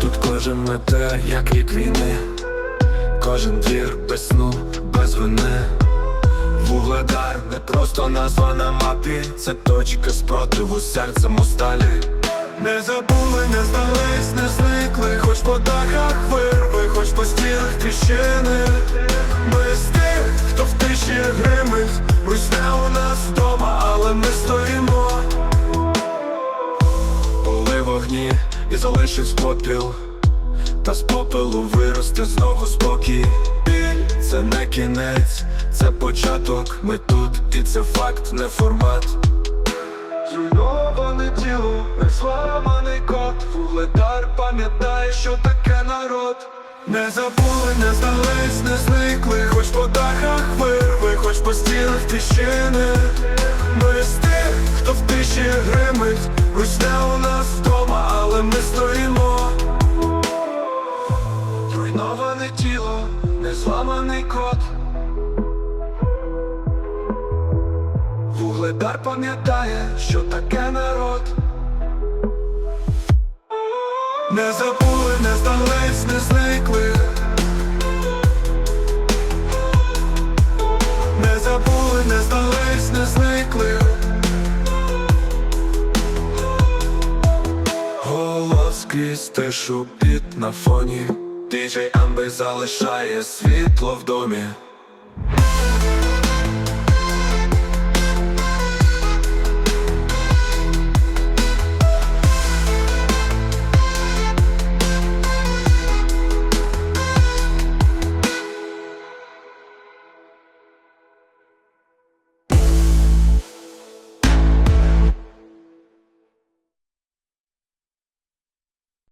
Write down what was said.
Тут кожен мете, як вік війни, кожен двір без сну, без вини. Вугледар не просто назва на мапі, це точка спротиву серцем у сталі. Не забули, не здались, не зникли, хоч по дахах вирви, хоч по стінах тріщини. І залишився попіл Та з попелу виросте знову спокій. Біль це не кінець, це початок. Ми тут, і це факт, не формат. Зруйноване тіло, не зламаний код. Вугледар пам'ятає, що таке народ. Не забули, не здались, не зникли. Хоч по дахах вирви, хоч по стінах тріщини Ми з тих, хто в тиші гримить. Русня у нас зламаний код Вугледар пам'ятає, що таке народ. Не забули, не здались, не зникли. Не забули, не здались, не зникли. Голос крізь тишу під на фоні Діджей Амби залишає світло в домі